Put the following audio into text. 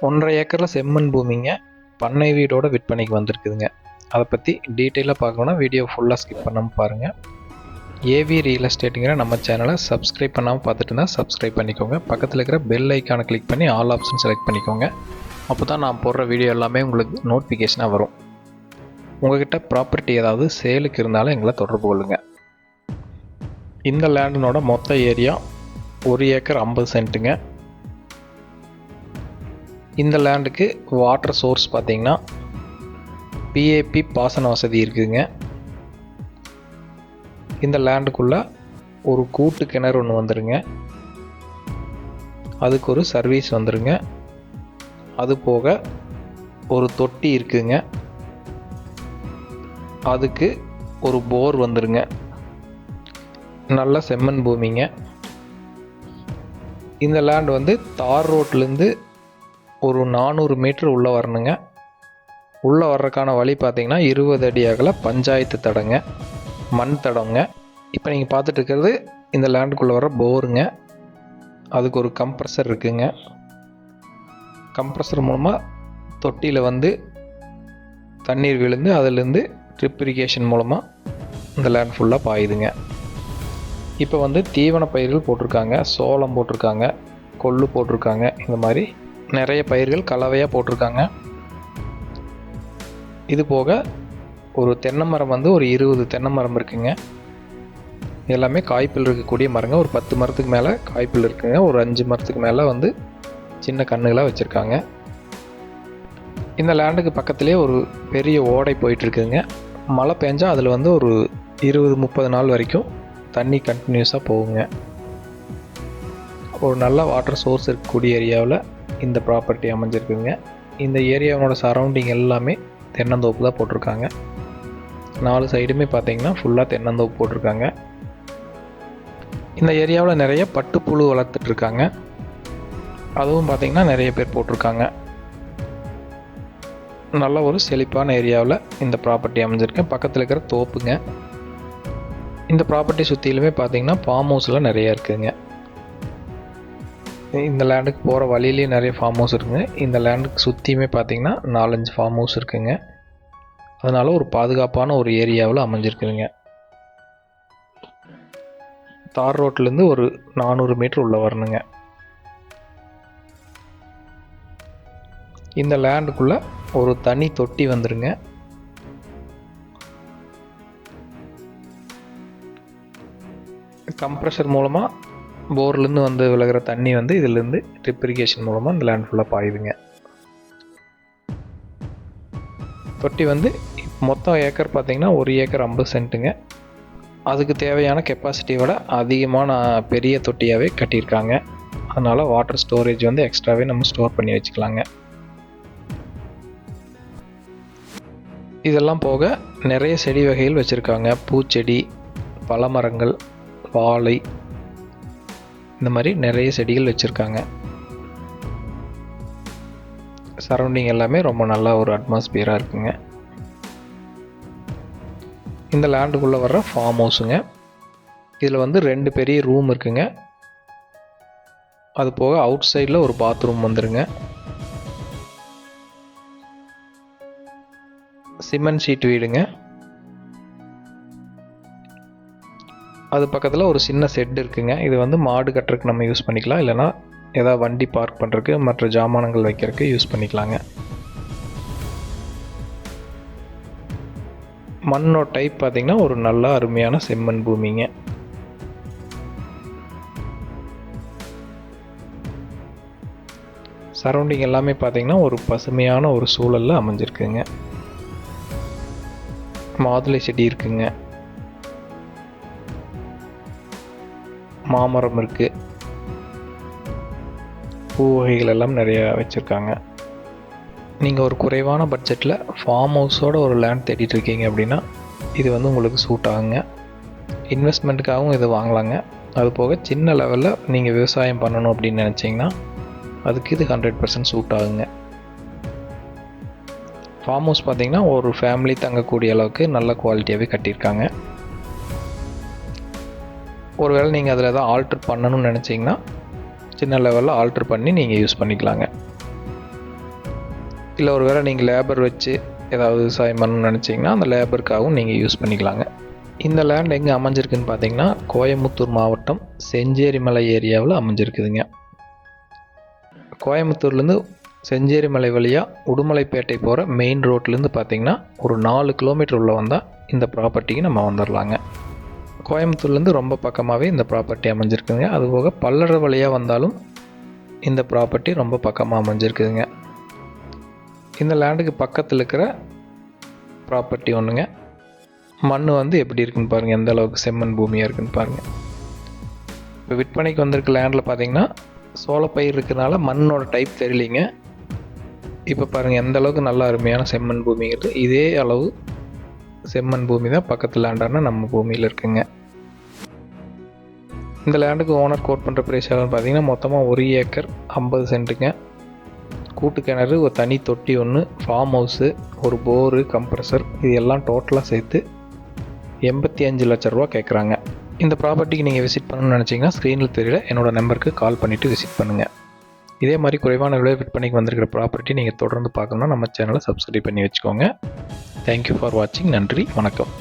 ஒன்றரை ஏக்கரில் செம்மண் பூமிங்க. பண்ணை வீடோட விற்பனைக்கு வந்திருக்குதுங்க. அதை பற்றி டீட்டெயிலாக பார்க்கணுன்னா வீடியோ ஃபுல்லாக ஸ்கிப் பண்ணாமல் பாருங்கள் ஏவி ரியல் எஸ்டேட்டுங்கிற நம்ம சேனலை சப்ஸ்கிரைப் பண்ணாமல் பார்த்துட்டு இருந்தால் சப்ஸ்கிரைப் பண்ணிக்கோங்க. பக்கத்தில் இருக்கிற பெல் ஐக்கானை கிளிக் பண்ணி ஆல் ஆப்ஷன் செலக்ட் பண்ணிக்கோங்க. அப்போ தான் நான் போடுற வீடியோ எல்லாமே உங்களுக்கு நோட்டிஃபிகேஷனாக வரும். உங்ககிட்ட ப்ராப்பர்ட்டி ஏதாவது சேலுக்கு இருந்தாலும் எங்களை தொடர்பு கொள்ளுங்கள் இந்த லேண்டினோட மொத்த ஏரியா ஒரு ஏக்கர் ஐம்பது சென்ட்டுங்க இந்த லேண்டுக்கு வாட்டர் சோர்ஸ் பார்த்தீங்கன்னா பிஏபி பாசன வசதி இருக்குதுங்க. இந்த லேண்டுக்குள்ளே ஒரு கூட்டு கிணறு ஒன்று வந்துடுங்க அதுக்கு ஒரு சர்வீஸ் வந்துடுங்க அது போக ஒரு தொட்டி இருக்குங்க. அதுக்கு ஒரு போர் வந்துடுங்க நல்ல செம்மண் பூமிங்க. இந்த லேண்ட் வந்து தார் ரோட்லேருந்து ஒரு நானூறு மீட்டர் உள்ளே வரணுங்க. உள்ளே வர்றதுக்கான வழி பார்த்தீங்கன்னா இருபது அடி அகல பஞ்சாயத்து தடங்க மண் தடங்க. இப்போ நீங்கள் பார்த்துட்டு இருக்கிறது இந்த லேண்டுக்குள்ளே வர போருங்க. அதுக்கு ஒரு கம்ப்ரஸர் இருக்குங்க. கம்ப்ரஸர் மூலமாக தொட்டியில் வந்து தண்ணீர் விழுந்து அதிலேருந்து ட்ரிப் இரிகேஷன் மூலமாக இந்த லேண்ட் ஃபுல்லாக பாயுதுங்க. இப்போ வந்து தீவன பயிர்கள் போட்டிருக்காங்க சோளம் போட்டிருக்காங்க கொள்ளு போட்டிருக்காங்க இந்த மாதிரி நிறைய பயிர்கள் கலவையாக போட்டிருக்காங்க. இது போக ஒரு தென்னை மரம் வந்து ஒரு இருபது தென்னை மரம் இருக்குங்க. எல்லாமே காய்ப்பில் இருக்கக்கூடிய மரங்க. ஒரு பத்து மரத்துக்கு மேலே காய்ப்பில் இருக்குங்க. ஒரு அஞ்சு மரத்துக்கு மேலே வந்து சின்ன கண்ணுகளாக வச்சுருக்காங்க. இந்த லேண்டுக்கு பக்கத்துலேயே ஒரு பெரிய ஓடை போயிட்டுருக்குங்க மழை பெஞ்சால் அதில் வந்து ஒரு இருபது முப்பது நாள் வரைக்கும் தண்ணி கண்டினியூஸாக போகுங்க. ஒரு நல்ல வாட்டர் சோர்ஸ் இருக்கக்கூடிய ஏரியாவில் இந்த ப்ராப்பர்ட்டி அமைஞ்சிருக்குங்க. இந்த ஏரியாவோட சரௌண்டிங் எல்லாமே தென்னந்தோப்பு தான் போட்டிருக்காங்க. நாலு சைடுமே பார்த்தீங்கன்னா ஃபுல்லாக தென்னந்தோப்பு போட்டிருக்காங்க. இந்த ஏரியாவில் நிறைய பட்டுப்புழு வளர்த்துட்ருக்காங்க. அதுவும் பார்த்தீங்கன்னா நிறைய பேர் போட்டிருக்காங்க. நல்ல ஒரு செழிப்பான ஏரியாவில் இந்த ப்ராப்பர்ட்டி அமைஞ்சிருக்கு. பக்கத்தில் இருக்கிற தோப்புங்க. இந்த ப்ராப்பர்ட்டி சுற்றிலுமே பார்த்தீங்கன்னா ஃபார்ம் ஹவுஸ்லாம் நிறையா இருக்குதுங்க இந்த லேண்டுக்கு போகிற வழியிலேயே நிறைய ஃபார்ம் ஹவுஸ் இருக்குங்க. இந்த லேண்டுக்கு சுற்றியுமே பார்த்தீங்கன்னா நாலஞ்சு ஃபார்ம் ஹவுஸ் இருக்குங்க. அதனால் ஒரு பாதுகாப்பான ஒரு ஏரியாவில் அமைஞ்சிருக்குதுங்க. தார் ரோட்லேருந்து ஒரு நானூறு மீட்டர் உள்ளே வரணுங்க. இந்த லேண்டுக்குள்ளே ஒரு தனி தொட்டி வந்துருங்க. கம்ப்ரஷர் மூலமாக போர்லேருந்து வந்து விலகிற தண்ணி வந்து இதுலேருந்து ட்ரிப் இரிகேஷன் மூலமாக இந்த லேண்ட் ஃபுல்லாக பாயுதுங்க. தொட்டி வந்து மொத்தம் ஏக்கர் பார்த்தீங்கன்னா ஒரு ஏக்கர் ஐம்பது சென்ட்டுங்க. அதுக்கு தேவையான கெப்பாசிட்டி விட அதிகமான பெரிய தொட்டியாகவே கட்டியிருக்காங்க. அதனால் வாட்டர் ஸ்டோரேஜ் வந்து எக்ஸ்ட்ராவே நம்ம ஸ்டோர் பண்ணி வச்சுக்கலாங்க. இதெல்லாம் போக நிறைய செடி வகைகள் வச்சுருக்காங்க. பூச்செடி பழமரங்கள் வாழை இந்த மாதிரி நிறைய செடிகள் வச்சுருக்காங்க. சரௌண்டிங் எல்லாமே ரொம்ப நல்லா ஒரு அட்மாஸ்பியராக இருக்குங்க. இந்த லேண்டுக்குள்ளே வர்ற ஃபார்ம் ஹவுஸுங்க இதில் வந்து ரெண்டு பெரிய ரூம் இருக்குங்க. அது போக அவுட் சைடில் ஒரு பாத்ரூம் வந்துருங்க. சிமெண்ட் ஷீட் வீடுங்க. அது பக்கத்தில் ஒரு சின்ன செட் இருக்குங்க. இது வந்து மாடு கட்டுறதுக்கு நம்ம யூஸ் பண்ணிக்கலாம். இல்லைனா ஏதாவது வண்டி பார்க் பண்ணுறதுக்கு மற்ற ஜாமானங்கள் வைக்கிறதுக்கு யூஸ் பண்ணிக்கலாங்க. மண்ணோட டைப் பார்த்திங்கன்னா ஒரு நல்ல அருமையான செம்மண் பூமிங்க. சரௌண்டிங் எல்லாமே பார்த்திங்கன்னா ஒரு பசுமையான ஒரு சூழலில் அமைஞ்சிருக்குங்க. மாதுளை செடி இருக்குங்க. மாமரம் இருக்குது பூ வகைகள் எல்லாம் நிறையா வச்சுருக்காங்க. நீங்கள் ஒரு குறைவான பட்ஜெட்டில் ஃபார்ம் ஹவுஸோட ஒரு லேண்ட் தேடிட்டு இருக்கீங்க அப்படின்னா இது வந்து உங்களுக்கு சூட் ஆகுங்க. இன்வெஸ்ட்மெண்ட்டுக்காகவும் இது வாங்கலாங்க. அது போக சின்ன லெவலில் நீங்கள் விவசாயம் பண்ணணும் அப்படின்னு நினச்சிங்கன்னா அதுக்கு இது ஹண்ட்ரட் பர்சன்ட் சூட் ஆகுங்க. ஃபார்ம் ஹவுஸ் பார்த்திங்கன்னா ஒரு ஃபேமிலி தங்கக்கூடிய அளவுக்கு நல்ல குவாலிட்டியாகவே கட்டியிருக்காங்க. ஒருவேளை நீங்கள் அதில் எதாவது ஆல்ட்ரு பண்ணணும்னு நினச்சிங்கன்னா சின்ன லெவலில் ஆல்ட்ரு பண்ணி நீங்கள் யூஸ் பண்ணிக்கலாங்க. இல்லை ஒரு வேளை நீங்கள் லேபர் வச்சு ஏதாவது விவசாயம் பண்ணணும்னு நினச்சிங்கன்னா அந்த லேபருக்காகவும் நீங்கள் யூஸ் பண்ணிக்கலாங்க. இந்த லேண்ட் எங்கே அமைஞ்சிருக்குன்னு பார்த்தீங்கன்னா கோயம்புத்தூர் மாவட்டம் செஞ்சேரிமலை ஏரியாவில் அமைஞ்சிருக்குதுங்க. கோயம்புத்தூர்லேருந்து செஞ்சேரிமலை வழியாக உடுமலைப்பேட்டை போகிற மெயின் ரோட்லேருந்து பார்த்தீங்கன்னா ஒரு நாலு கிலோமீட்டர் உள்ள வந்தால் இந்த ப்ராப்பர்ட்டிக்கு நம்ம வந்துடலாங்க கோயம்புத்தூர்லேருந்து ரொம்ப பக்கமாகவே இந்த ப்ராப்பர்ட்டி அமைஞ்சிருக்குங்க அதுபோக பல்லட வழியாக வந்தாலும் இந்த ப்ராப்பர்ட்டி ரொம்ப பக்கமாக அமைஞ்சிருக்குதுங்க. இந்த லேண்டுக்கு பக்கத்தில் இருக்கிற ப்ராப்பர்ட்டி ஒன்றுங்க மண் வந்து எப்படி இருக்குன்னு பாருங்கள் எந்த அளவுக்கு செம்மண் பூமியாக இருக்குன்னு பாருங்கள் இப்போ விற்பனைக்கு வந்திருக்க லேண்டில் பார்த்தீங்கன்னா சோளப்பயிர் இருக்கிறனால மண்ணோட டைப் தெரியலிங்க. இப்போ பாருங்கள் எந்த அளவுக்கு நல்ல அருமையான செம்மண் பூமிங்கிறது இதே அளவு செம்மண் பூமி தான் பக்கத்து லேண்டான நம்ம பூமியில் இருக்குங்க. இந்த லேண்டுக்கு ஓனர் கோட் பண்ணுற ப்ரைஸ் எவ்வளோன்னு பார்த்தீங்கன்னா மொத்தமாக ஒரு ஏக்கர் ஐம்பது சென்ட்டுங்க. கூட்டு கிணறு ஒரு தனி தொட்டி ஒன்று ஃபார்ம் ஹவுஸு ஒரு போரு கம்ப்ரஸர் இது எல்லாம் டோட்டலாக சேர்த்து எண்பத்தி அஞ்சு லட்ச ரூபா கேட்குறாங்க இந்த ப்ராப்பர்ட்டிக்கு நீங்கள் விசிட் பண்ணணும்னு நினச்சிங்கன்னா ஸ்க்ரீனில் தெரியல என்னோடய நம்பருக்கு கால் பண்ணிவிட்டு விசிட் பண்ணுங்கள் இதே மாதிரி குறைவான விலை விற்பனைக்கு வந்திருக்கிற ப்ராப்பர்ட்டி நீங்கள் தொடர்ந்து பார்க்கணுன்னா நம்ம சேனலை சப்ஸ்கிரைப் பண்ணி வச்சுக்கோங்க. தேங்க்யூ ஃபார் வாட்சிங் நன்றி வணக்கம்.